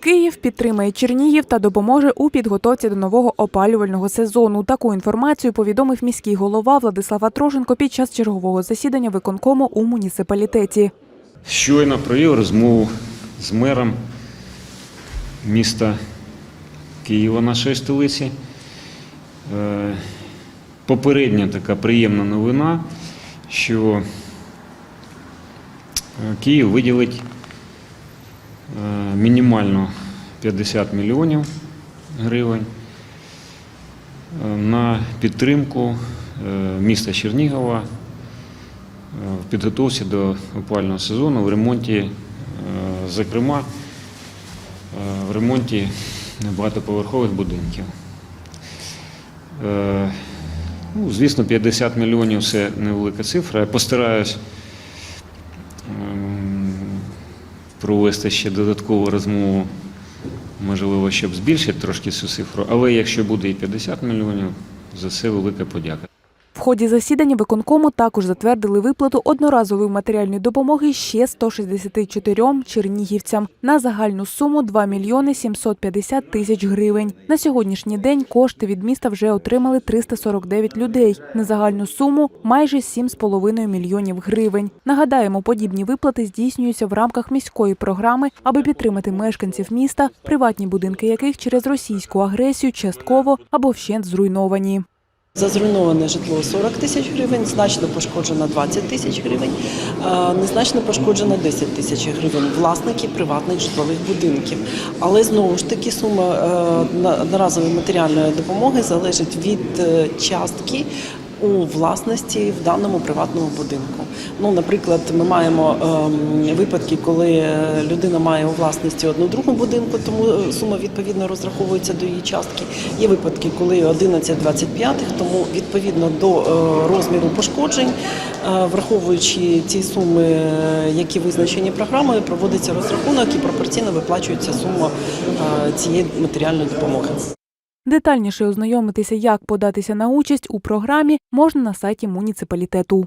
Київ підтримає Чернігів та допоможе у підготовці до нового опалювального сезону. Таку інформацію повідомив міський голова Владислав Атроженко під час чергового засідання виконкому у муніципалітеті. Щойно провів розмову з мером міста Києва, нашої столиці. Е, Попередня така приємна новина, що е, Київ виділить мінімально 50 мільйонів гривень е, на підтримку е, міста Чернігова е, в підготовці до опалювального сезону в ремонті, е, зокрема, е, в ремонті багатоповерхових будинків. Е, Ну, звісно, 50 мільйонів це невелика цифра. Я постараюсь провести ще додаткову розмову, можливо, щоб збільшити трошки цю цифру. Але якщо буде і 50 мільйонів, за це велика подяка. В ході засідання виконкому також затвердили виплату одноразової матеріальної допомоги ще 164 чернігівцям на загальну суму 2 мільйони 750 тисяч гривень. На сьогоднішній день кошти від міста вже отримали 349 людей на загальну суму майже 7,5 мільйонів гривень. Нагадаємо, подібні виплати здійснюються в рамках міської програми, аби підтримати мешканців міста, приватні будинки яких через російську агресію частково або вщент зруйновані. За зруйноване житло 40 тисяч гривень, значно пошкоджено 20 тисяч гривень, незначно пошкоджено 10 тисяч гривень власники приватних житлових будинків. Але знову ж таки сума е, на- одноразової матеріальної допомоги залежить від е, частки. У власності в даному приватному будинку. Ну, наприклад, ми маємо ем, випадки, коли е, людина має у власності одну другу будинку, тому е, сума відповідно розраховується до її частки. Є випадки, коли 11-25, тому відповідно до е, розміру пошкоджень, е, враховуючи ці суми, е, які визначені програмою, проводиться розрахунок і пропорційно виплачується сума е, цієї матеріальної допомоги. Детальніше ознайомитися, як податися на участь у програмі, можна на сайті муніципалітету.